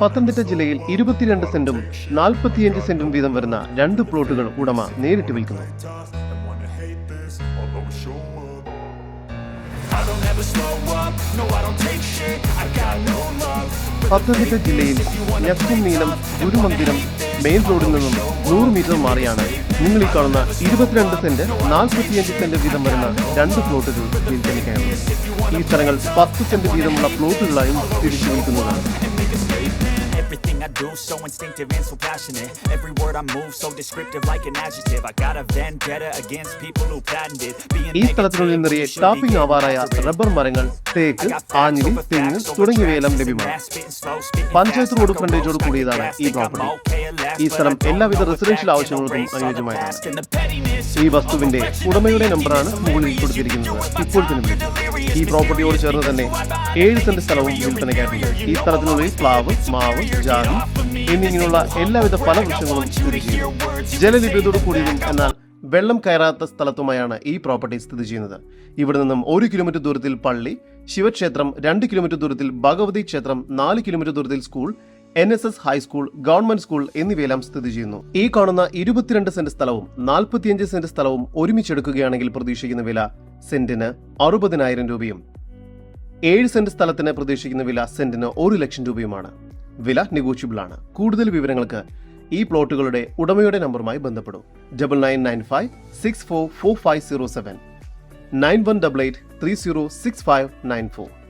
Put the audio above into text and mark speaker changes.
Speaker 1: പത്തനംതിട്ട ജില്ലയിൽ ഇരുപത്തിരണ്ട് സെന്റും നാൽപ്പത്തിയഞ്ച് സെന്റും വീതം വരുന്ന രണ്ട് പ്ലോട്ടുകൾ ഉടമ നേരിട്ട് വിൽക്കുന്നു. പത്തനംതിട്ട ജില്ലയിൽ ഞക്കും നീലം ഗുരുമന്ദിരം മെയിൻ റോഡിൽ നിന്നും നൂറ് മീറ്റർ മാറിയാണ്. നിങ്ങൾ ഈ കാണുന്ന ഇരുപത്തിരണ്ട് സെന്റ് നാൽപ്പത്തിയഞ്ച് സെന്റ് വീതം വരുന്ന രണ്ട് പ്ലോട്ടുകൾ വിൽപ്പനയ്ക്കാണ് ഈ സ്ഥലങ്ങൾ പത്ത് സെന്റ് വീതമുള്ള പ്ലോട്ടുകളായും തിരിച്ചു വിൽക്കുന്നതാണ്.
Speaker 2: Everything I do so instinctive and so passionate. Every word I move so descriptive like an adjective. I got a vendetta against people who patented being
Speaker 1: ഈ topping നിറയെ ടാപ്പിംഗ് ആവാറായ റബ്ബർ മരങ്ങൾ തേക്ക് ആഞ്ഞിലി തെങ്ങ് തുടങ്ങിയവയെല്ലാം ലഭ്യമാണ് പഞ്ചായത്ത് റോഡ് ഫ്രണ്ടേജോട് കൂടിയതാണ് ഈ പ്രോപ്പർട്ടി ഈ സ്ഥലം എല്ലാവിധ റെസിഡൻഷ്യൽ ആവശ്യങ്ങൾക്കും അനുയോജ്യമായതാണ് ഈ വസ്തുവിന്റെ ഉടമയുടെ നമ്പറാണ് മുകളിൽ കൊടുത്തിരിക്കുന്നത്. ഇപ്പോൾ തന്നെ. ഈ പ്രോപ്പർട്ടിയോട് ചേർന്ന് തന്നെ ഏഴ് സെന്റ് സ്ഥലവും വിൽപ്പനയ്ക്കായിട്ടുണ്ട്. ഈ സ്ഥലത്തിനുള്ളിൽ പ്ലാവ് മാവ് ജാതി എന്നിങ്ങനെയുള്ള എല്ലാവിധ ഫലവൃക്ഷങ്ങളും സ്ഥിതി ചെയ്യുന്നു. ജലലഭ്യതയോട് കൂടിയതും എന്നാൽ വെള്ളം കയറാത്ത സ്ഥലത്തുമായാണ് ഈ പ്രോപ്പർട്ടി സ്ഥിതി ചെയ്യുന്നത്. ഇവിടെ നിന്നും ഒരു കിലോമീറ്റർ ദൂരത്തിൽ പള്ളി ശിവക്ഷേത്രം രണ്ട് കിലോമീറ്റർ ദൂരത്തിൽ ഭഗവതി ക്ഷേത്രം നാല് കിലോമീറ്റർ ദൂരത്തിൽ school N S S high school government school എന്നിവയെല്ലാം സ്ഥിതി ചെയ്യുന്നു. ഈ കാണുന്ന ഇരുപത്തിരണ്ട് സെന്റ് സ്ഥലവും നാൽപ്പത്തിയഞ്ച് സെന്റ് സ്ഥലവും ഒരുമിച്ചെടുക്കുകയാണെങ്കിൽ പ്രതീക്ഷിക്കുന്ന വില സെന്റിന് അറുപതിനായിരം രൂപയും ഏഴ് സെന്റ് സ്ഥലത്തിന് പ്രതീക്ഷിക്കുന്ന വില സെന്റിന് ഒരു ലക്ഷം രൂപയുമാണ്. വില നെഗോഷ്യബിൾ ആണ്. കൂടുതൽ വിവരങ്ങൾക്ക് ഈ പ്ലോട്ടുകളുടെ ഉടമയുടെ നമ്പറുമായി ബന്ധപ്പെടും. Double nine nine five six four four five zero seven nine one double eight three zero six five nine four